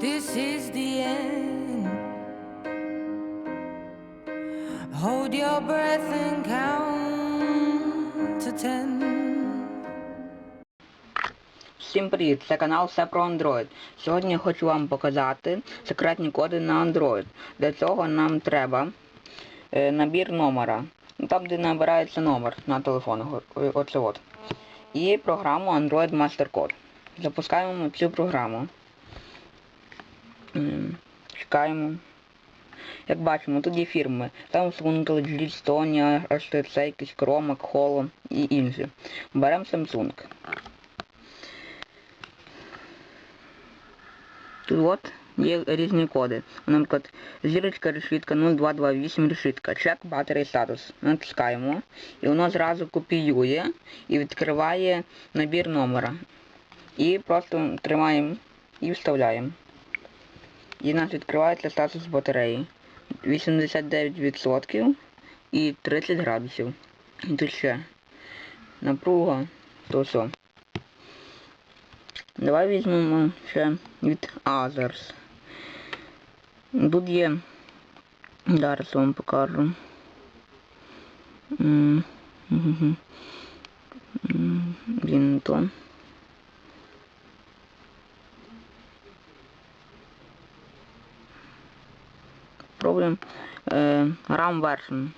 this is the end. Hold your breath and count to ten. Всім привіт! Це канал Все про Android. Сьогодні я хочу вам показати секретні коди на Android. Для цього нам треба е, набір номера. Ну, Там, де набирається номер на телефонах. о- Оце от. І програму Android Master Code. Запускаємо цю програму. Чекаємо. Як бачимо, тут є фірми. Samsung, LG, Estonia, HTC, якийсь Chroma, Holo і інші. Беремо Samsung. Тут от є різні коди. Наприклад, зірочка решітка 0228 решітка. Check battery status. Натискаємо. І воно зразу копіює і відкриває набір номера. І просто тримаємо і вставляємо. І нас відкривається статус батареї. 89% і 30 градусів. І тут ще напруга, то все. Давай візьмемо ще від Others. Тут є. Зараз вам покажу. Блін, то. Пробуємо е, RAM version.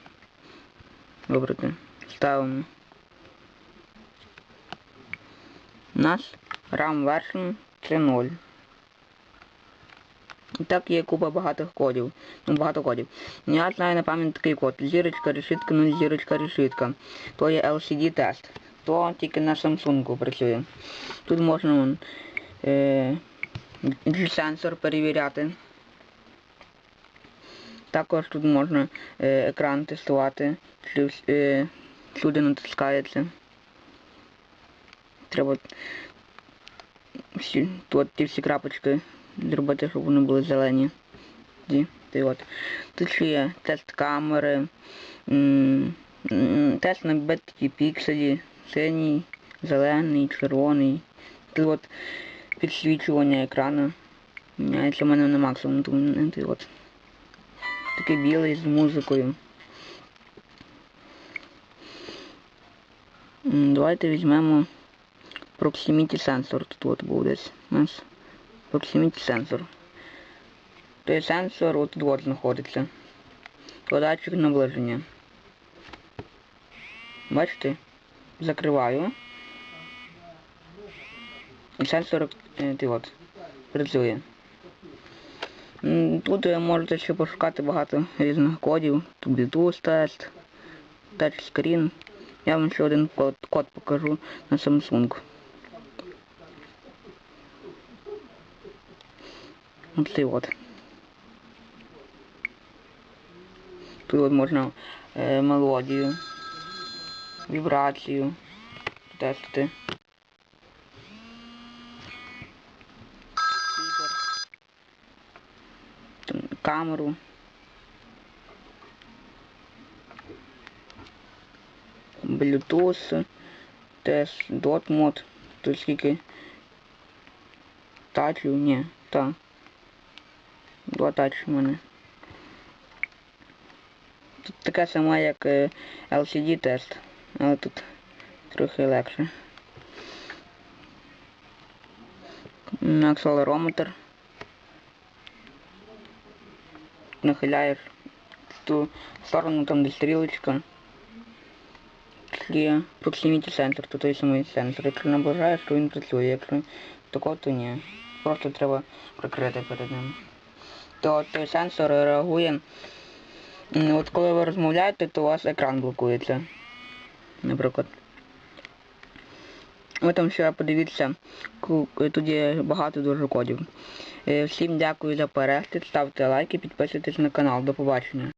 Вибрати. Ставимо. У нас RAM version 3.0. І так є купа багатих кодів. Ну, багато кодів. Я знаю на пам'ять такий код. Зірочка, решітка, ну зірочка, решітка. То є LCD тест. То тільки на Samsung працює. Тут можна е, сенсор перевіряти. Також тут можна е, екран тестувати, е, всюди натискається. Треба всі, тут ті всі крапочки зробити, щоб вони були зелені. Ді, ти от. Тут ще є тест камери, тест на беткі пікселі, синій, зелений, червоний. Тут от підсвічування екрану. Міняється в мене на максимум, тому от. Такий білий з музикою. Давайте візьмемо Proximity Sensor. Тут от був десь у нас. Proximity Sensor. Той сенсор от от знаходиться. То датчик наближення. Бачите? Закриваю. І сенсор е, ти от, працює. Тут ви можете ще пошукати багато різних кодів. Тут Bluetooth тест, тачскрін. Я вам ще один код, код покажу на Samsung. Оцей от. Тут от можна е, мелодію, вібрацію тестити. Спікер. Там Камеру. Bluetooth, теж dot мод. Тут скільки тачів, ні, та. Два тачі в мене. Тут така сама, як е, LCD тест, але тут трохи легше. Акселерометр. Нахиляєш в ту сторону, там де стрілочка. Є proximity сенсор, то той самий сенсор. Якщо наближаєш, то він працює, якщо такого, то ні. Просто треба прикрити перед ним. То той сенсор реагує. От коли ви розмовляєте, то у вас екран блокується. Наприклад. Ви там ще подивіться, ку- тут є багато дуже кодів. Е, Всім дякую за перегляд, ставте лайки, підписуйтесь на канал. До побачення.